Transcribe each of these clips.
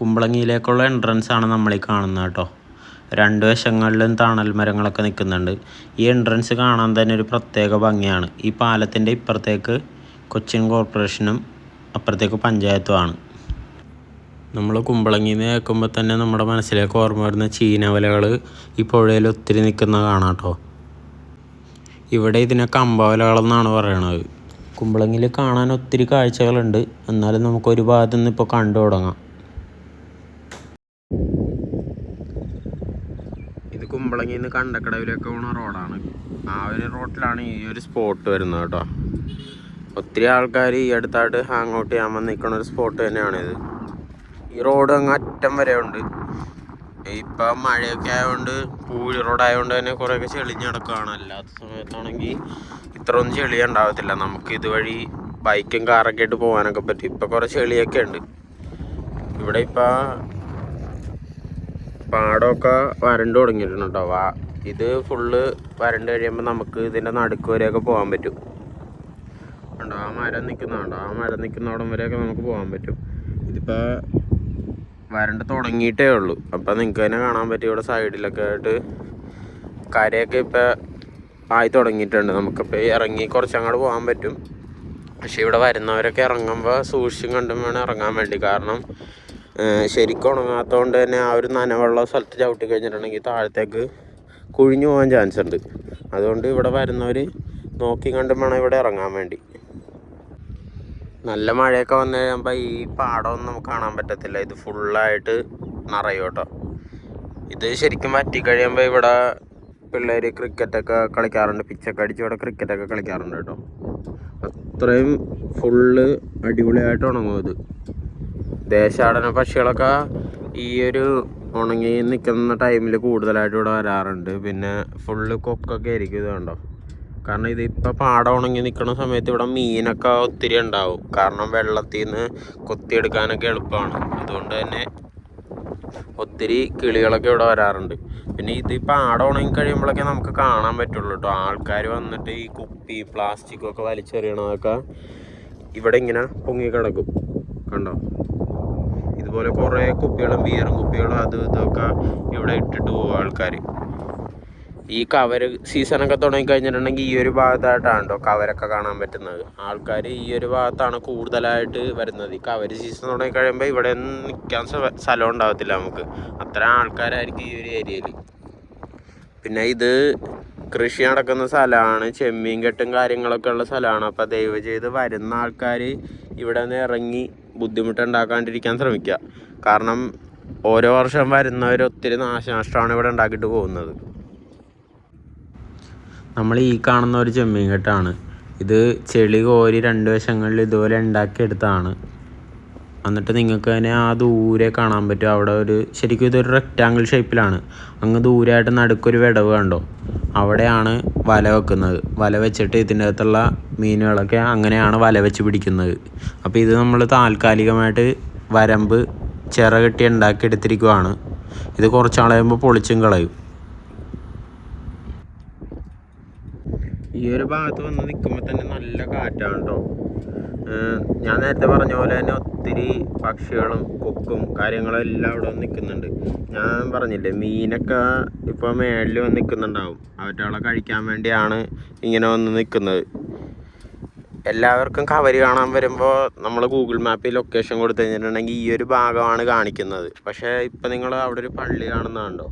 കുമ്പളങ്ങിയിലേക്കുള്ള entrance ആണ് നമ്മൾ ഈ കാണുന്നത് കേട്ടോ. രണ്ട് വശങ്ങളിലും തണൽ മരങ്ങളൊക്കെ നിൽക്കുന്നുണ്ട്. ഈ എൻട്രൻസ് കാണാൻ തന്നെ ഒരു പ്രത്യേക ഭംഗിയാണ്. ഈ പാലത്തിന്റെ ഇപ്പുറത്തേക്ക് കൊച്ചിൻ കോർപ്പറേഷനും അപ്പുറത്തേക്ക് പഞ്ചായത്തുമാണ് നമ്മൾ കുമ്പളങ്ങിന്ന് കേൾക്കുമ്പോൾ തന്നെ നമ്മുടെ മനസ്സിലേക്ക് ഓർമ്മ വരുന്ന ചീനവലകൾ ഈ പുഴയിൽ ഒത്തിരി നിൽക്കുന്ന കാണാം കേട്ടോ. ഇവിടെ ഇതിനെ കമ്പവലകളെന്നാണ് പറയണത്. കുമ്പളങ്ങിയിൽ കാണാൻ ഒത്തിരി കാഴ്ചകളുണ്ട്. എന്നാലും നമുക്ക് ഒരു ഭാഗത്തു നിന്ന് ഇപ്പോൾ കണ്ടു തുടങ്ങാം ഇത് കുമ്പളങ്ങിയിൽ നിന്ന് കണ്ടക്കടവിലേക്ക് പോണ റോഡാണ്. ആ ഒരു റോഡിലാണ് ഈ ഒരു സ്പോട്ട് വരുന്നത് കേട്ടോ. ഒത്തിരി ആൾക്കാർ ഈ അടുത്തായിട്ട് ഹാങ് ഔട്ട് ചെയ്യാൻ വന്ന് നിൽക്കുന്ന ഒരു സ്പോട്ട് തന്നെയാണിത്. ഈ റോഡ് അങ്ങ് അറ്റം വരെ ഉണ്ട്. ഇപ്പം മഴയൊക്കെ ആയതുകൊണ്ട് പൂഴി റോഡായതുകൊണ്ട് തന്നെ കുറേയൊക്കെ ചെളിഞ്ഞ് കിടക്കുകയാണ് അല്ലാത്ത സമയത്താണെങ്കിൽ ഇത്ര ഒന്നും ചെളി ഉണ്ടാവത്തില്ല. നമുക്ക് ഇതുവഴി ബൈക്കും കാറൊക്കെ ആയിട്ട് പോകാനൊക്കെ പറ്റും. ഇപ്പം കുറേ ചെളിയൊക്കെ ഉണ്ട്. ഇവിടെ ഇപ്പം പാടമൊക്കെ വരണ്ട് തുടങ്ങിയിട്ടുണ്ട് കേട്ടോ. വാ ഇത് ഫുള്ള് വരണ്ട് കഴിയുമ്പോൾ നമുക്ക് ഇതിന്റെ നടുക്ക് വരെയൊക്കെ പോകാൻ പറ്റും. ഉണ്ടോ ആ മരം നിൽക്കുന്നുണ്ടോ ആ മരം നിൽക്കുന്നവിടം വരെയൊക്കെ നമുക്ക് പോകാൻ പറ്റും. ഇതിപ്പോൾ വരണ്ട് തുടങ്ങിയിട്ടേ ഉള്ളൂ. അപ്പം നിങ്ങൾക്ക് തന്നെ കാണാൻ പറ്റും ഇവിടെ സൈഡിലൊക്കെ ആയിട്ട്. കരയൊക്കെ ഇപ്പം ആയി തുടങ്ങിയിട്ടുണ്ട്. നമുക്കിപ്പോൾ ഇറങ്ങി കുറച്ചങ്ങോട്ട് പോകാൻ പറ്റും. പക്ഷേ ഇവിടെ വരുന്നവരൊക്കെ ഇറങ്ങുമ്പോൾ സൂക്ഷിച്ചും കണ്ടും വേണം ഇറങ്ങാൻ വേണ്ടി. കാരണം ശരിക്കും ഉണങ്ങാത്തതുകൊണ്ട് തന്നെ ആ ഒരു നനവുള്ള സ്ഥലത്ത് ചവിട്ടി കഴിഞ്ഞിട്ടുണ്ടെങ്കിൽ താഴത്തേക്ക് കുഴിഞ്ഞു പോകാൻ ചാൻസ് ഉണ്ട്. അതുകൊണ്ട് ഇവിടെ വരുന്നവർ നോക്കി കണ്ടും വേണം ഇവിടെ ഇറങ്ങാൻ വേണ്ടി. നല്ല മഴയൊക്കെ വന്നു കഴിയുമ്പോൾ ഈ പാടമൊന്നും നമുക്ക് കാണാൻ പറ്റത്തില്ല. ഇത് ഫുള്ളായിട്ട് നിറയും കേട്ടോ. ഇത് ശരിക്കും കഴിയുമ്പോൾ ഇവിടെ പിള്ളേർ ക്രിക്കറ്റൊക്കെ കളിക്കാറുണ്ട്. പിച്ചൊക്കെ അടിച്ച് ഇവിടെ ക്രിക്കറ്റൊക്കെ കളിക്കാറുണ്ട് കേട്ടോ. അത്രയും ഫുള്ള് അടിപൊളിയായിട്ട് ഉണങ്ങും ഇത്. ദേശാടന പക്ഷികളൊക്കെ ഈ ഒരു ഉണങ്ങി നിൽക്കുന്ന ടൈമിൽ കൂടുതലായിട്ട് ഇവിടെ വരാറുണ്ട്. പിന്നെ ഫുള്ള് കൊക്കൊക്കെ ആയിരിക്കും ഇത് കണ്ടോ? കാരണം ഇതിപ്പോൾ പാടം ഉണങ്ങി നിൽക്കുന്ന സമയത്ത് ഇവിടെ മീനൊക്കെ ഒത്തിരി ഉണ്ടാവും. കാരണം വെള്ളത്തിൽ നിന്ന് കൊത്തിയെടുക്കാനൊക്കെ എളുപ്പമാണ്. അതുകൊണ്ട് തന്നെ ഒത്തിരി കിളികളൊക്കെ ഇവിടെ വരാറുണ്ട്. പിന്നെ ഇത് പാടം ഉണങ്ങി കഴിയുമ്പോഴൊക്കെ നമുക്ക് കാണാൻ പറ്റുള്ളൂ കേട്ടോ. ആൾക്കാർ വന്നിട്ട് ഈ കുപ്പി പ്ലാസ്റ്റിക്കൊക്കെ വലിച്ചെറിയണതൊക്കെ ഇവിടെ ഇങ്ങനെ പൊങ്ങി കിടക്കും. കണ്ടോ? ഇതുപോലെ കുറേ കുപ്പികളും ബിയറും കുപ്പികളും അതും ഇതൊക്കെ ഇവിടെ ഇട്ടിട്ട് പോകും ആൾക്കാർ ഈ സീസൺ സീസണൊക്കെ തുടങ്ങി കഴിഞ്ഞിട്ടുണ്ടെങ്കിൽ ഈ ഒരു ഭാഗത്തായിട്ടാണ് കേട്ടോ കവരൊക്കെ കാണാൻ പറ്റുന്നത്. ആൾക്കാർ ഈ ഒരു ഭാഗത്താണ് കൂടുതലായിട്ട് വരുന്നത്. ഈ കവർ സീസൺ തുടങ്ങി കഴിയുമ്പോൾ ഇവിടെ ഒന്നും നിൽക്കാൻ സ്ഥ- സ്ഥലം ഉണ്ടാകത്തില്ല നമുക്ക്. അത്ര ആൾക്കാരായിരിക്കും ഈ ഒരു ഏരിയയിൽ പിന്നെ ഇത് കൃഷി നടക്കുന്ന സ്ഥലമാണ്. ചെമ്മീൻ കെട്ടും കാര്യങ്ങളൊക്കെ ഉള്ള സ്ഥലമാണ്. അപ്പോൾ ദയവ് ചെയ്ത് വരുന്ന ആൾക്കാർ ഇവിടെ നിന്ന് ഇറങ്ങി ബുദ്ധിമുട്ടുണ്ടാക്കാണ്ടിരിക്കാൻ ശ്രമിക്കുക. കാരണം ഓരോ വർഷം വരുന്നവർ ഒത്തിരി നാശനഷ്ടമാണ് ഇവിടെ ഉണ്ടാക്കിയിട്ട് പോകുന്നത്. നമ്മൾ ഈ കാണുന്ന ഒരു ചെമ്മീൻ കെട്ടാണ് ഇത് ചെളി കോരി രണ്ട് വശങ്ങളിൽ ഇതുപോലെ ഉണ്ടാക്കിയെടുത്താണ് എന്നിട്ട് നിങ്ങൾക്ക് തന്നെ ആ ദൂരെ കാണാൻ പറ്റും. അവിടെ ഒരു ശരിക്കും ഇതൊരു റെക്റ്റാങ്കിൾ ഷേപ്പിലാണ് അങ്ങ് ദൂരെയായിട്ട് നടുക്കൊരു വിടവ് കണ്ടോ? അവിടെയാണ് വല വെക്കുന്നത്. വല വെച്ചിട്ട് ഇതിന്റെ അകത്തുള്ള മീനുകളൊക്കെ അങ്ങനെയാണ് വല വെച്ച് പിടിക്കുന്നത്. അപ്പോൾ ഇത് നമ്മൾ താൽക്കാലികമായിട്ട് വരമ്പ് ചിറ കെട്ടി ഉണ്ടാക്കിയെടുത്തിരിക്കുവാണ് ഇത് കുറച്ച് കഴിയുമ്പോൾ പൊളിച്ചും കളയും. ഈ ഒരു ഭാഗത്ത് വന്ന് നിൽക്കുമ്പോൾ തന്നെ നല്ല കാറ്റാണ് കേട്ടോ ഞാൻ നേരത്തെ പറഞ്ഞ പോലെ തന്നെ ഒത്തിരി പക്ഷികളും കൊക്കും കാര്യങ്ങളും എല്ലാം ഇവിടെ വന്ന് നിൽക്കുന്നുണ്ട്. ഞാൻ പറഞ്ഞില്ലേ മീനൊക്കെ ഇപ്പോൾ മേളിൽ വന്ന് നിൽക്കുന്നുണ്ടാവും. അവറ്റകളെ കഴിക്കാൻ വേണ്ടിയാണ് ഇങ്ങനെ വന്ന് നിൽക്കുന്നത്. എല്ലാവർക്കും കവര് കാണാൻ വരുമ്പോൾ നമ്മൾ ഗൂഗിൾ മാപ്പിൽ ലൊക്കേഷൻ കൊടുത്തു കഴിഞ്ഞിട്ടുണ്ടെങ്കിൽ ഈ ഒരു ഭാഗമാണ് കാണിക്കുന്നത്. പക്ഷേ ഇപ്പം നിങ്ങൾ അവിടെ ഒരു പള്ളി കാണുന്നതുണ്ടോ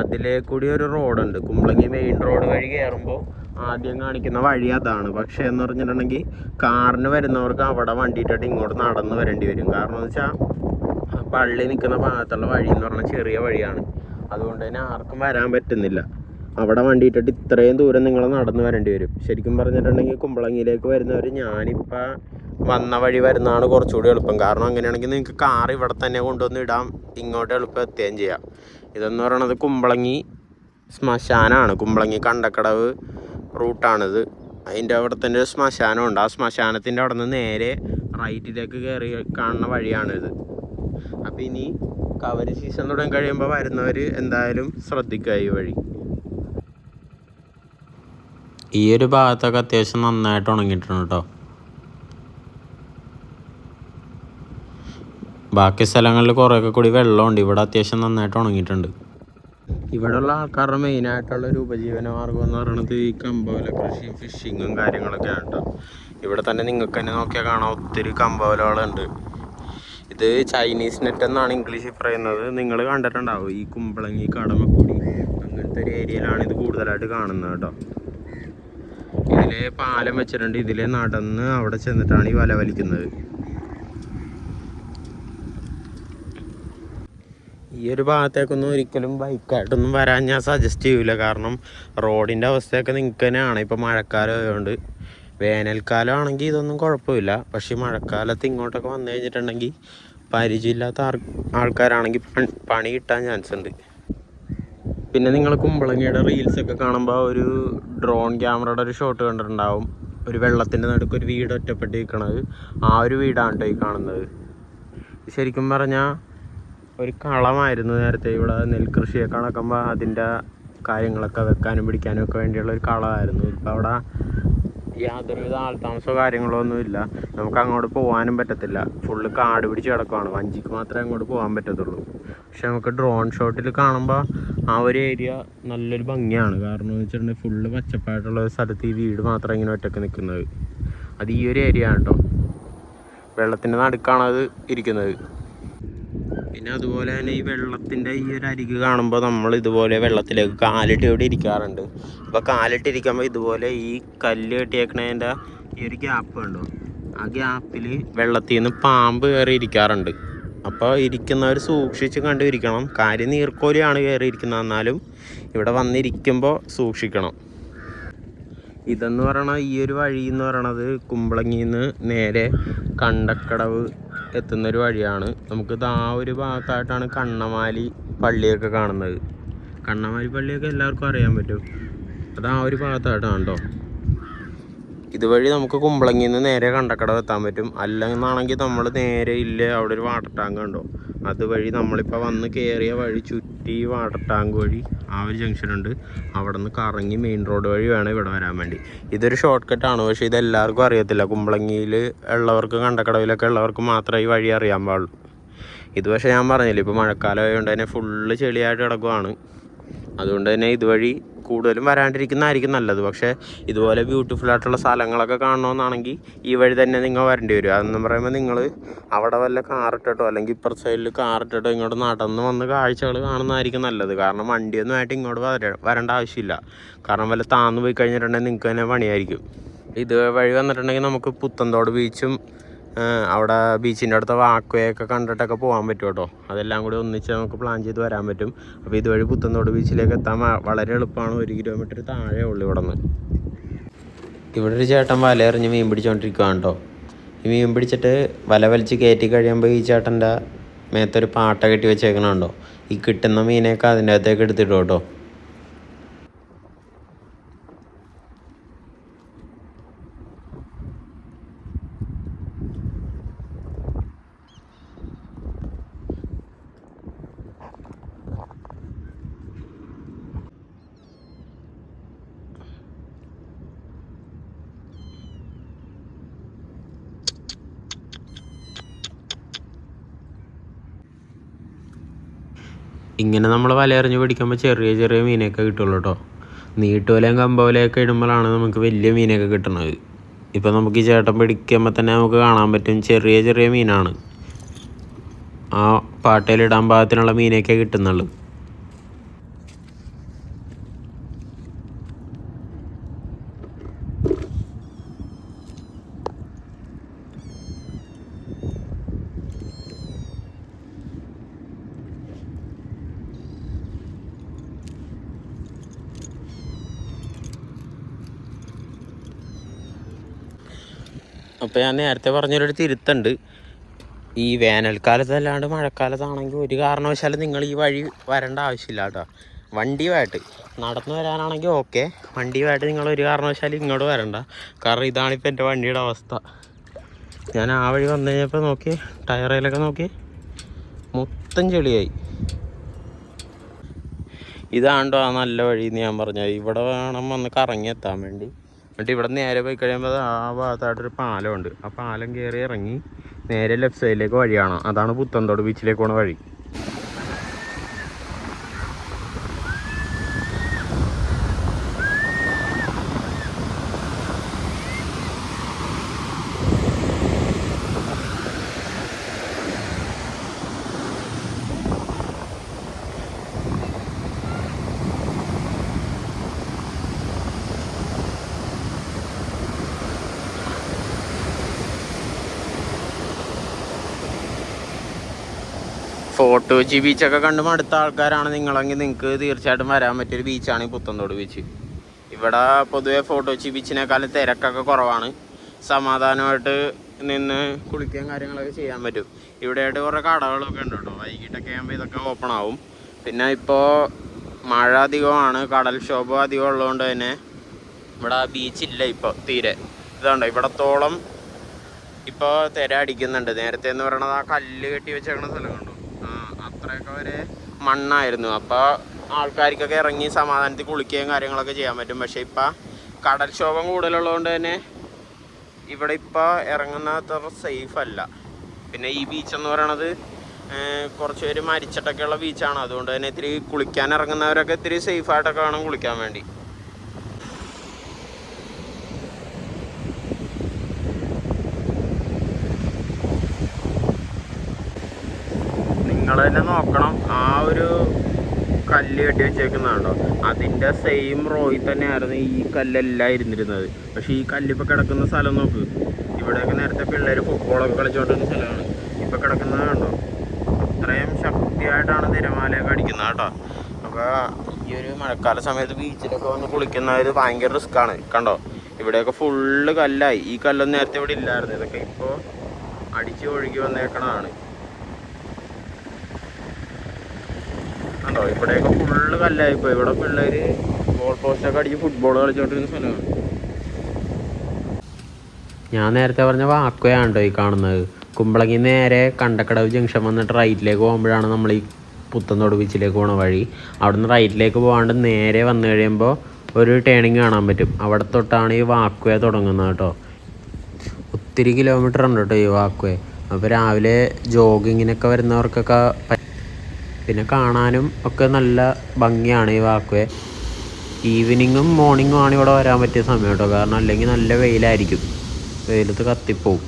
അതിലേ കൂടി ഒരു റോഡുണ്ട് കുമ്പളങ്ങി മെയിൻ റോഡ് വഴി കയറുമ്പോൾ ആദ്യം കാണിക്കുന്ന വഴി അതാണ്. പക്ഷേ എന്ന് പറഞ്ഞിട്ടുണ്ടെങ്കിൽ കാറിന് വരുന്നവർക്ക് അവിടെ വണ്ടിയിട്ടിട്ട് ഇങ്ങോട്ട് നടന്ന് വരേണ്ടി വരും. കാരണം എന്ന് വെച്ചാൽ പള്ളി നിൽക്കുന്ന ഭാഗത്തുള്ള വഴി എന്ന് പറഞ്ഞാൽ ചെറിയ വഴിയാണ്. അതുകൊണ്ട് തന്നെ ആർക്കും വരാൻ പറ്റുന്നില്ല. അവിടെ വണ്ടി ഇട്ടിട്ട് ഇത്രയും ദൂരം നിങ്ങൾ നടന്ന് വരേണ്ടി വരും. ശരിക്കും പറഞ്ഞിട്ടുണ്ടെങ്കിൽ കുമ്പളങ്ങിയിലേക്ക് വരുന്നവർ ഞാനിപ്പോൾ വന്ന വഴി വരുന്നതാണ് കുറച്ചുകൂടി എളുപ്പം. കാരണം അങ്ങനെയാണെങ്കിൽ നിങ്ങൾക്ക് കാർ ഇവിടെ തന്നെ കൊണ്ടുവന്ന് ഇടാം. ഇങ്ങോട്ട് എളുപ്പം എത്തുകയും ചെയ്യാം. ഇതെന്ന് പറയുന്നത് കുമ്പളങ്ങി ശ്മശാനമാണ് കുമ്പളങ്ങി കണ്ടക്കടവ് റൂട്ടാണിത്. അതിന്റെ അവിടെ തന്നെ ഒരു ശ്മശാനമുണ്ട്. ആ ശ്മശാനത്തിന്റെ അവിടെ നിന്ന് നേരെ റൈറ്റിലേക്ക് കയറി കാണുന്ന വഴിയാണിത്. അപ്പോൾ ഇനി കവര് സീസൺ തുടങ്ങി കഴിയുമ്പോൾ വരുന്നവർ എന്തായാലും ശ്രദ്ധിക്കുക ഈ വഴി. ഈ ഒരു ഭാഗത്തൊക്കെ അത്യാവശ്യം നന്നായിട്ട് ഉണങ്ങിയിട്ടുണ്ട് കേട്ടോ ബാക്കി സ്ഥലങ്ങളിൽ കുറേയൊക്കെ കൂടി വെള്ളമുണ്ട്. ഇവിടെ അത്യാവശ്യം നന്നായിട്ട് ഉണങ്ങിയിട്ടുണ്ട്. ഇവിടെയുള്ള ആൾക്കാരുടെ മെയിനായിട്ടുള്ള ഒരു ഉപജീവന മാർഗം എന്ന് പറയുന്നത് ഈ കമ്പവല കൃഷിയും ഫിഷിങ്ങും കാര്യങ്ങളൊക്കെയാണ് കേട്ടോ ഇവിടെ തന്നെ നിങ്ങൾക്ക് തന്നെ നോക്കിയാൽ കാണാം ഒത്തിരി കമ്പവലകളുണ്ട്. ഇത് ചൈനീസ് നെറ്റ് എന്നാണ് ഇംഗ്ലീഷിൽ പറയുന്നത്. നിങ്ങൾ കണ്ടിട്ടുണ്ടാവും ഈ കുമ്പളങ്ങി കടമക്കുടി അങ്ങനത്തെ ഒരു ഏരിയയിലാണ് ഇത് കൂടുതലായിട്ട് കാണുന്നത് കേട്ടോ ഇതിലെ പാലം വെച്ചിട്ടുണ്ട്. ഇതിലെ നടന്ന് അവിടെ ചെന്നിട്ടാണ് ഈ വല വലിക്കുന്നത്. ഈ ഒരു ഭാഗത്തേക്കൊന്നും ഒരിക്കലും ബൈക്കായിട്ടൊന്നും വരാൻ ഞാൻ സജസ്റ്റ് ചെയ്യൂല. കാരണം റോഡിന്റെ അവസ്ഥയൊക്കെ നിങ്ങൾക്ക് തന്നെയാണ്. ഇപ്പോൾ മഴക്കാലം ആയതുകൊണ്ട് വേനൽക്കാലം ആണെങ്കിൽ ഇതൊന്നും കുഴപ്പമില്ല. പക്ഷേ മഴക്കാലത്ത് ഇങ്ങോട്ടൊക്കെ വന്നു കഴിഞ്ഞിട്ടുണ്ടെങ്കിൽ പരിചയമില്ലാത്ത ആൾ ആൾക്കാരാണെങ്കിൽ പണി കിട്ടാൻ ചാൻസ് ഉണ്ട്. പിന്നെ നിങ്ങൾ കുമ്പളങ്ങിയുടെ റീൽസൊക്കെ കാണുമ്പോൾ ഒരു ഡ്രോൺ ക്യാമറയുടെ ഒരു ഷോട്ട് കണ്ടിട്ടുണ്ടാവും. ഒരു വെള്ളത്തിന്റെ നടുക്ക് ഒരു വീട് ഒറ്റപ്പെട്ട് ആ ഒരു വീടാണ് കേട്ടോ ഈ കാണുന്നത്. ശരിക്കും പറഞ്ഞാൽ ഒരു കളമായിരുന്നു നേരത്തെ ഇവിടെ നെൽകൃഷിയൊക്കെ നടക്കുമ്പോൾ അതിന്റെ കാര്യങ്ങളൊക്കെ വെക്കാനും പിടിക്കാനും ഒക്കെ വേണ്ടിയുള്ള ഒരു കളമായിരുന്നു. ഇപ്പം അവിടെ യാതൊരുവിധ ആൾത്താമസമോ കാര്യങ്ങളോ ഒന്നുമില്ല നമുക്ക് അങ്ങോട്ട് പോകാനും പറ്റത്തില്ല. ഫുള്ള് കാട് പിടിച്ച് കിടക്കുവാണ്. വഞ്ചിക്ക് മാത്രമേ അങ്ങോട്ട് പോകാൻ പറ്റത്തുള്ളൂ. പക്ഷെ നമുക്ക് ഡ്രോൺ ഷോട്ടിൽ കാണുമ്പോൾ ആ ഒരു ഏരിയ നല്ലൊരു ഭംഗിയാണ്. കാരണം എന്ന് വെച്ചിട്ടുണ്ടെങ്കിൽ ഫുള്ള് പച്ചപ്പായിട്ടുള്ള ഒരു സ്ഥലത്ത് ഈ വീട് മാത്രം ഇങ്ങനെ ഒറ്റയ്ക്ക് നിൽക്കുന്നത് അത് ഈ ഒരു ഏരിയ കേട്ടോ വെള്ളത്തിന്റെ നടുക്കാണ് അത് ഇരിക്കുന്നത്. പിന്നെ അതുപോലെ തന്നെ ഈ വെള്ളത്തിന്റെ ഈ ഒരു അരിക് കാണുമ്പോൾ നമ്മൾ ഇതുപോലെ വെള്ളത്തിലേക്ക് കാലിട്ട് ഇവിടെ ഇരിക്കാറുണ്ട്. അപ്പോൾ കാലിട്ട് ഇരിക്കുമ്പോൾ ഇതുപോലെ ഈ കല്ല് കെട്ടിയേക്കണതിന്റെ ഈ ഒരു ഗ്യാപ്പ് ഉണ്ടോ ആ ഗ്യാപ്പിൽ വെള്ളത്തിൽ നിന്ന് പാമ്പ് കയറി ഇരിക്കാറുണ്ട്. അപ്പോൾ ഇരിക്കുന്നവർ സൂക്ഷിച്ച് കണ്ടിരിക്കണം കാര്യം നീർക്കോലിയാണ് കയറി ഇരിക്കുന്നത് എന്നാലും ഇവിടെ വന്നിരിക്കുമ്പോൾ സൂക്ഷിക്കണം. ഇതെന്ന് പറയണ ഈ ഒരു വഴി എന്ന് പറയണത് കുമ്പളങ്ങിയിൽ നിന്ന് നേരെ കണ്ടക്കടവ് എത്തുന്ന ഒരു വഴിയാണ് നമുക്കിത് ആ ഒരു ഭാഗത്തായിട്ടാണ് കണ്ണമാലി പള്ളിയൊക്കെ കാണുന്നത്. കണ്ണമാലി പള്ളിയൊക്കെ എല്ലാവർക്കും അറിയാൻ പറ്റും. അത് ആ ഒരു ഭാഗത്തായിട്ടാണ് കേട്ടോ ഇതുവഴി നമുക്ക് കുമ്പളങ്ങിയിൽ നിന്ന് നേരെ കണ്ടക്കട എത്താൻ പറ്റും. അല്ലെന്നാണെങ്കിൽ നമ്മൾ നേരെ ഇല്ല അവിടെ ഒരു വാട്ടർ ടാങ്ക് ഉണ്ടോ അതുവഴി നമ്മളിപ്പോൾ വന്ന് കയറിയ വഴി ചുറ്റി വാട്ടർ ടാങ്ക് വഴി ആ ഒരു ജംഗ്ഷൻ ഉണ്ട്. അവിടെ നിന്ന് കറങ്ങി മെയിൻ റോഡ് വഴി വേണം ഇവിടെ വരാൻ വേണ്ടി. ഇതൊരു ഷോർട്ട് കട്ടാണ് പക്ഷേ ഇത് എല്ലാവർക്കും അറിയത്തില്ല. കുമ്പളങ്ങിയിൽ ഉള്ളവർക്ക് കണ്ടക്കടവിലൊക്കെ ഉള്ളവർക്ക് മാത്രമേ ഈ വഴി അറിയാൻ പാടുള്ളൂ. ഇത് പക്ഷേ ഞാൻ പറഞ്ഞില്ല ഇപ്പോൾ മഴക്കാലമായതുകൊണ്ട് തന്നെ ഫുള്ള് ചെളിയായിട്ട് കിടക്കുവാണ്. അതുകൊണ്ട് തന്നെ ഇതുവഴി കൂടുതലും വരാണ്ടിരിക്കുന്നതായിരിക്കും നല്ലത്. പക്ഷേ ഇതുപോലെ ബ്യൂട്ടിഫുൾ ആയിട്ടുള്ള സ്ഥലങ്ങളൊക്കെ കാണണമെന്നാണെങ്കിൽ ഈ വഴി തന്നെ നിങ്ങൾ വരേണ്ടി വരും. അതെന്ന് പറയുമ്പോൾ നിങ്ങൾ അവിടെ വല്ല കാറിട്ടിട്ടോ അല്ലെങ്കിൽ ഇപ്പുറത്തെ സൈഡിൽ കാറിട്ടിട്ടോ ഇങ്ങോട്ട് നടന്ന് വന്ന് കാഴ്ചകൾ കാണുന്നതായിരിക്കും നല്ലത്. കാരണം വണ്ടിയൊന്നും ആയിട്ട് ഇങ്ങോട്ട് വര വരേണ്ട ആവശ്യമില്ല. കാരണം വല്ല താന്ന് പോയി കഴിഞ്ഞിട്ടുണ്ടെങ്കിൽ നിങ്ങൾക്ക് തന്നെ പണിയായിരിക്കും. ഇത് വഴി വന്നിട്ടുണ്ടെങ്കിൽ നമുക്ക് പുത്തന്തോട് ബീച്ചും അവിടെ ബീച്ചിന്റെ അടുത്ത വാക്വയൊക്കെ കണ്ടിട്ടൊക്കെ പോകാൻ പറ്റും കേട്ടോ. അതെല്ലാം കൂടി ഒന്നിച്ച് നമുക്ക് പ്ലാൻ ചെയ്ത് വരാൻ പറ്റും. അപ്പോൾ ഇതുവഴി പുത്തനോട് ബീച്ചിലേക്ക് എത്താൻ വളരെ എളുപ്പമാണ്. ഒരു കിലോമീറ്റർ താഴെ ഉള്ളു ഇവിടെ നിന്ന് ഇവിടെ ഒരു ചേട്ടൻ വല എറിഞ്ഞ് മീൻ പിടിച്ചുകൊണ്ടിരിക്കുകയാണ് കേട്ടോ. ഈ മീൻ പിടിച്ചിട്ട് വല വലിച്ച് കയറ്റി കഴിയുമ്പോൾ ഈ ചേട്ടന്റെ മേത്തൊരു പാട്ട കെട്ടി വെച്ചേക്കണുണ്ടോ ഈ കിട്ടുന്ന മീനൊക്കെ അതിന്റെ അകത്തേക്ക് എടുത്തിട്ടോ കേട്ടോ. ഇങ്ങനെ നമ്മൾ വലയെറിഞ്ഞ് പിടിക്കുമ്പോൾ ചെറിയ ചെറിയ മീനൊക്കെ കിട്ടുള്ളൂ കേട്ടോ നീട്ടുവലയും കമ്പവലയൊക്കെ ഇടുമ്പോഴാണ് നമുക്ക് വലിയ മീനൊക്കെ കിട്ടുന്നത് ഇപ്പം നമുക്ക് ഈ ചേട്ടൻ പിടിക്കുമ്പോൾ തന്നെ നമുക്ക് കാണാൻ പറ്റും ചെറിയ ചെറിയ മീനാണ്. ആ പാട്ടയിലിടാൻ പാകത്തിനുള്ള മീനൊക്കെ കിട്ടുന്നുള്ളൂ. അപ്പോൾ ഞാൻ നേരത്തെ പറഞ്ഞൊരു തിരുത്തുണ്ട്. ഈ വേനൽക്കാലത്തല്ലാണ്ട് മഴക്കാലത്താണെങ്കിൽ ഒരു കാരണവശാലും നിങ്ങൾ ഈ വഴി വരേണ്ട ആവശ്യമില്ല കേട്ടോ. വണ്ടിയുമായിട്ട് നടന്നു വരാനാണെങ്കിൽ ഓക്കെ. വണ്ടിയുമായിട്ട് നിങ്ങൾ ഒരു കാരണവശാലും ഇങ്ങോട്ട് വരണ്ട. കാരണം ഇതാണിപ്പോൾ എന്റെ വണ്ടിയുടെ അവസ്ഥ. ഞാൻ ആ വഴി വന്നു കഴിഞ്ഞപ്പോൾ നോക്കി ടയറിലൊക്കെ നോക്കി മൊത്തം ചെളിയായി. ഇതാണ്ടോ ആ നല്ല വഴി എന്ന് ഞാൻ പറഞ്ഞത്. ഇവിടെ വേണം വന്ന് കറങ്ങി എത്താൻ വേണ്ടി. എന്നിട്ട് ഇവിടെ നേരെ പോയി കഴിയുമ്പോൾ ആ ഭാഗത്തായിട്ടൊരു പാലമുണ്ട് ആ പാലം കയറി ഇറങ്ങി നേരെ ലെഫ്റ്റ് സൈഡിലേക്ക് വഴിയാണ്. അതാണ് പുത്തൻതോട് ബീച്ചിലേക്ക് പോണ വഴി. ഫോർട്ട് കൊച്ചി ബീച്ചൊക്കെ കണ്ട് മടുത്ത ആൾക്കാരാണ് നിങ്ങളെങ്കിൽ നിങ്ങൾക്ക് തീർച്ചയായിട്ടും വരാൻ പറ്റിയൊരു ബീച്ചാണ് ഈ പുത്തൻതോട് ബീച്ച് ഇവിടെ പൊതുവെ ഫോർട്ട് കൊച്ചി ബീച്ചിനേക്കാളും തിരക്കൊക്കെ കുറവാണ്. സമാധാനമായിട്ട് നിന്ന് കുളിക്കുകയും കാര്യങ്ങളൊക്കെ ചെയ്യാൻ പറ്റും. ഇവിടെയായിട്ട് കുറേ കടകളൊക്കെ ഉണ്ട് കേട്ടോ. വൈകിട്ടൊക്കെ ആകുമ്പോൾ ഇതൊക്കെ ഓപ്പൺ ആവും. പിന്നെ ഇപ്പോൾ മഴ അധികമാണ് കടൽക്ഷോഭം അധികം ഉള്ളതുകൊണ്ട് തന്നെ ഇവിടെ ബീച്ചില്ല ഇപ്പോൾ തീരെ. ഇതുണ്ട് ഇവിടത്തോളം ഇപ്പോൾ തിര അടിക്കുന്നുണ്ട്. നേരത്തെ എന്ന് പറയണത് ആ കല്ല് കെട്ടി വെച്ചേക്കുന്ന സ്ഥലം കണ്ടു? അത്രയൊക്കെ വരെ മണ്ണായിരുന്നു. അപ്പോൾ ആൾക്കാർക്കൊക്കെ ഇറങ്ങി സമാധാനത്തിൽ കുളിക്കുകയും കാര്യങ്ങളൊക്കെ ചെയ്യാൻ പറ്റും. പക്ഷേ ഇപ്പം കടൽക്ഷോഭം കൂടുതലുള്ളതുകൊണ്ട് തന്നെ ഇവിടെ ഇപ്പോൾ ഇറങ്ങുന്ന അത്ര സേഫ് അല്ല. പിന്നെ ഈ ബീച്ച് എന്ന് പറയണത് കുറച്ച് പേര് മരിച്ചിട്ടൊക്കെയുള്ള ബീച്ചാണ് അതുകൊണ്ട് തന്നെ ഇത്തിരി കുളിക്കാൻ ഇറങ്ങുന്നവരൊക്കെ ഇത്തിരി സേഫായിട്ടൊക്കെ വേണം കുളിക്കാൻ വേണ്ടി നിങ്ങൾ തന്നെ നോക്കണം. ആ ഒരു കല്ല് കെട്ടി വെച്ചേക്കുന്നതാണോ? അതിന്റെ സെയിം റോയിൽ തന്നെയായിരുന്നു ഈ കല്ലെല്ലാം ഇരുന്നിരുന്നത്. പക്ഷേ ഈ കല്ലിപ്പോൾ കിടക്കുന്ന സ്ഥലം നോക്ക്. ഇവിടെയൊക്കെ നേരത്തെ പിള്ളേർ ഫുട്ബോളൊക്കെ കളിച്ചുകൊണ്ടിരുന്ന സ്ഥലമാണ്. ഇപ്പോൾ കിടക്കുന്നത് കണ്ടോ? ഇത്രയും ശക്തിയായിട്ടാണ് തിരമാലയൊക്കെ അടിക്കുന്നത് കേട്ടോ. അപ്പോൾ ഈ ഒരു മഴക്കാല സമയത്ത് ബീച്ചിലൊക്കെ വന്ന് കുളിക്കുന്നത് ഭയങ്കര റിസ്ക്കാണ് കണ്ടോ? ഇവിടെയൊക്കെ ഫുള്ള് കല്ലായി. ഈ കല്ലൊന്നും നേരത്തെ ഇവിടെ ഇല്ലായിരുന്നു. ഇതൊക്കെ ഇപ്പോൾ അടിച്ച് ഒഴുകി വന്നേക്കണതാണ്. കണ്ടോ ഇവിടെയൊക്കെ ഫുള്ള് കല്ലായി ഇപ്പോൾ ഇവിടെ പിള്ളേർ ഗോൾ പോസ്റ്റൊക്കെ അടിച്ച് ഫുട്ബോൾ കളിച്ചോണ്ടിരുന്ന സ്ഥലമാണ് ഞാൻ നേരത്തെ പറഞ്ഞ വാക്കുയാണ് കേട്ടോ ഈ കാണുന്നത്? കുമ്പളങ്ങി നേരെ കണ്ടക്കടവ് ജംഗ്ഷൻ വന്നിട്ട് റൈറ്റിലേക്ക് പോകുമ്പോഴാണ് നമ്മൾ ഈ പുത്തൻതോട് ബീച്ചിലേക്ക് പോണ വഴി. അവിടുന്ന് റൈറ്റിലേക്ക് പോകാണ്ട് നേരെ വന്നു കഴിയുമ്പോൾ ഒരു ടേണിങ് കാണാൻ പറ്റും. അവിടെ തൊട്ടാണ് ഈ വാക്കുവേ തുടങ്ങുന്നത് കേട്ടോ. ഒത്തിരി കിലോമീറ്റർ ഉണ്ട് കേട്ടോ ഈ വാക്കുവേ അപ്പോൾ രാവിലെ ജോഗിങ്ങിനൊക്കെ വരുന്നവർക്കൊക്കെ പിന്നെ കാണാനും ഒക്കെ നല്ല ഭംഗിയാണ് ഈ വാക്കുവേ. ഈവനിങ്ങും മോർണിംഗും ആണ് ഇവിടെ വരാൻ പറ്റിയ സമയം കേട്ടോ. കാരണം അല്ലെങ്കിൽ നല്ല വെയിലായിരിക്കും. വെയിലത്ത് കത്തിപ്പോവും.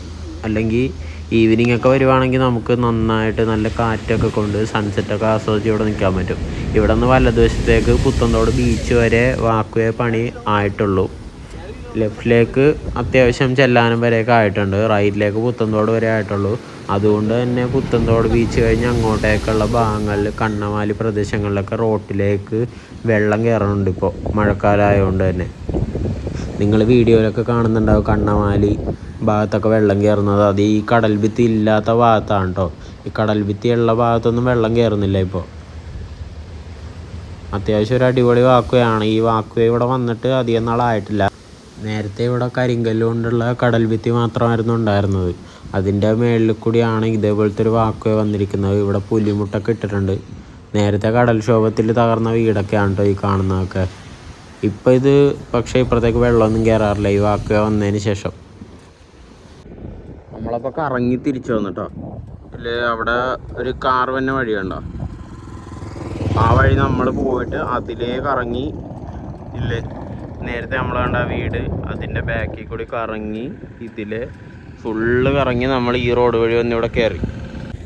അല്ലെങ്കിൽ ഈവനിങ് ഒക്കെ വരുവാണെങ്കിൽ നമുക്ക് നന്നായിട്ട് നല്ല കാറ്റൊക്കെ കൊണ്ട് സൺസെറ്റൊക്കെ ആസ്വദിച്ച് ഇവിടെ നിൽക്കാൻ പറ്റും. ഇവിടെ നിന്ന് വലതുവശത്തേക്ക് പുത്തൻതോട് ബീച്ച് വരെ വാക്കുവേ പണി ആയിട്ടുള്ളൂ. ലെഫ്റ്റിലേക്ക് അത്യാവശ്യം ചെല്ലാനം വരെയൊക്കെ ആയിട്ടുണ്ട്. റൈറ്റിലേക്ക് പുത്തൻതോട് വരെ ആയിട്ടുള്ളൂ. അതുകൊണ്ട് തന്നെ പുത്തൻതോട് ബീച്ച് കഴിഞ്ഞ് അങ്ങോട്ടേക്കുള്ള ഭാഗങ്ങളിൽ കണ്ണമാലി പ്രദേശങ്ങളിലൊക്കെ റോട്ടിലേക്ക് വെള്ളം കയറുന്നുണ്ട് ഇപ്പോൾ മഴക്കാലമായതുകൊണ്ട് തന്നെ. നിങ്ങൾ വീഡിയോയിലൊക്കെ കാണുന്നുണ്ടാവും കണ്ണമാലി ഭാഗത്തൊക്കെ വെള്ളം കയറുന്നത്. അത് ഈ കടൽ ഭിത്തി ഇല്ലാത്ത ഭാഗത്താണ് കേട്ടോ ഈ കടൽ ഭിത്തി ഉള്ള ഭാഗത്തൊന്നും വെള്ളം കയറുന്നില്ല ഇപ്പോൾ അത്യാവശ്യം ഒരു അടിപൊളി വാക്കുവയാണ് ഈ വാക്കുവ ഇവിടെ വന്നിട്ട് അധികം നാളായിട്ടില്ല. നേരത്തെ ഇവിടെ കരിങ്കല്ല് കൊണ്ടുള്ള കടൽ ഭിത്തി മാത്രമായിരുന്നു ഉണ്ടായിരുന്നത്. അതിന്റെ മേളിൽ കൂടിയാണ് ഇതേപോലത്തെ ഒരു വാക്കുക വന്നിരിക്കുന്നത്. ഇവിടെ പുലിമുട്ടൊക്കെ ഇട്ടിട്ടുണ്ട്. നേരത്തെ കടൽക്ഷോഭത്തിൽ തകർന്ന വീടൊക്കെയാണ് കേട്ടോ ഈ കാണുന്നതൊക്കെ. ഇപ്പം ഇത് പക്ഷേ ഇപ്പുറത്തേക്ക് വെള്ളമൊന്നും കയറാറില്ല ഈ വാക്കുക വന്നതിന് ശേഷം. നമ്മളപ്പോൾ കറങ്ങി തിരിച്ചു വന്നിട്ടോ ഇതിൽ അവിടെ ഒരു കാർ വന്ന വഴി കണ്ടോ ആ വഴി നമ്മൾ പോയിട്ട് അതിലേ കറങ്ങി ഇല്ലേ? നേരത്തെ നമ്മൾ കണ്ട ആ വീട് അതിന്റെ ബാക്കിൽ കൂടി കറങ്ങി ഇതിൽ ഫുള്ള് കറങ്ങി നമ്മൾ ഈ റോഡ് വഴി വന്ന് ഇവിടെ കയറി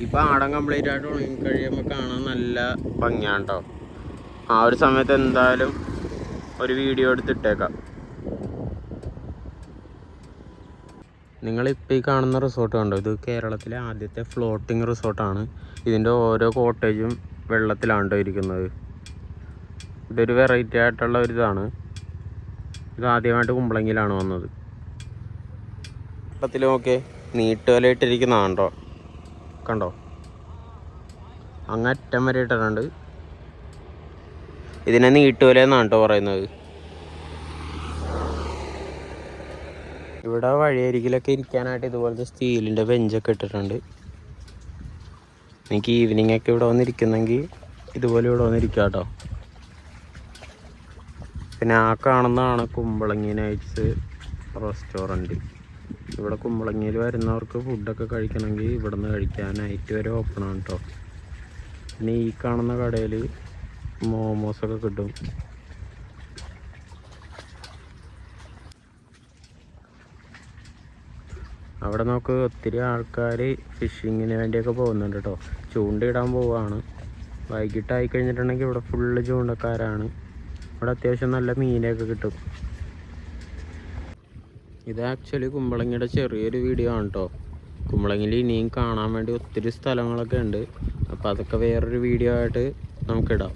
ഇപ്പം ആടം കംപ്ലീറ്റ് ആയിട്ട് ഉണങ്ങി കഴിയുമ്പോൾ കാണാൻ നല്ല ഭംഗിയാണ് കേട്ടോ ആ ഒരു സമയത്ത് എന്തായാലും ഒരു വീഡിയോ എടുത്തിട്ടേക്കാം. നിങ്ങളിപ്പോൾ ഈ കാണുന്ന റിസോർട്ട് കണ്ടോ? ഇത് കേരളത്തിലെ ആദ്യത്തെ ഫ്ലോട്ടിംഗ് റിസോർട്ടാണ് ഇതിന്റെ ഓരോ കോട്ടേജും വെള്ളത്തിലാണ് ഇരിക്കുന്നത്. ഇതൊരു വെറൈറ്റി ആയിട്ടുള്ള ഒരു ഇതാണ് ഇത് ആദ്യമായിട്ട് കുമ്പളങ്ങിയിലാണ് വന്നത്. വെള്ളത്തിലും ഒക്കെ നീട്ടുവല ഇട്ടിരിക്കുന്നതാണ് കേട്ടോ കണ്ടോ? അങ്ങറ്റം വരെ ഇട്ടിട്ടുണ്ട്. ഇതിനെ നീട്ടുവല എന്നാണ് കേട്ടോ പറയുന്നത്. ഇവിടെ വഴിയരികിലൊക്കെ ഇരിക്കാനായിട്ട് ഇതുപോലത്തെ സ്റ്റീലിന്റെ ബെഞ്ചൊക്കെ ഇട്ടിട്ടുണ്ട്. എനിക്ക് ഈവനിങ് ഒക്കെ ഇവിടെ വന്നിരിക്കുന്നെങ്കിൽ ഇതുപോലെ ഇവിടെ വന്നിരിക്കാം കേട്ടോ പിന്നെ ആ കാണുന്നതാണ് കുമ്പളങ്ങി നൈറ്റ്സ് റെസ്റ്റോറന്റ്. ഇവിടെ കുമ്പളങ്ങിയിൽ വരുന്നവർക്ക് ഫുഡൊക്കെ കഴിക്കണമെങ്കിൽ ഇവിടെ നിന്ന് കഴിക്കാൻ നൈറ്റ് വരെ ഓപ്പൺ ആണ് കേട്ടോ പിന്നെ ഈ കാണുന്ന കടയിൽ മോമോസൊക്കെ കിട്ടും. അവിടെ നമുക്ക് ഒത്തിരി ആൾക്കാർ ഫിഷിങ്ങിന് വേണ്ടിയൊക്കെ പോകുന്നുണ്ട് കേട്ടോ ചൂണ്ടയിടാൻ പോവാണ്. വൈകിട്ടായി കഴിഞ്ഞിട്ടുണ്ടെങ്കിൽ ഇവിടെ ഫുള്ള് ചൂണ്ടക്കാരാണ്. ഇവിടെ അത്യാവശ്യം നല്ല മീനൊക്കെ കിട്ടും. ഇത് ആക്ച്വലി കുമ്പളങ്ങിയുടെ ചെറിയൊരു വീഡിയോ ആണ് കേട്ടോ കുമ്പളങ്ങിയിൽ ഇനിയും കാണാൻ വേണ്ടി ഒത്തിരി സ്ഥലങ്ങളൊക്കെ ഉണ്ട്. അപ്പോൾ അതൊക്കെ വേറൊരു വീഡിയോ ആയിട്ട് നമുക്കിടാം.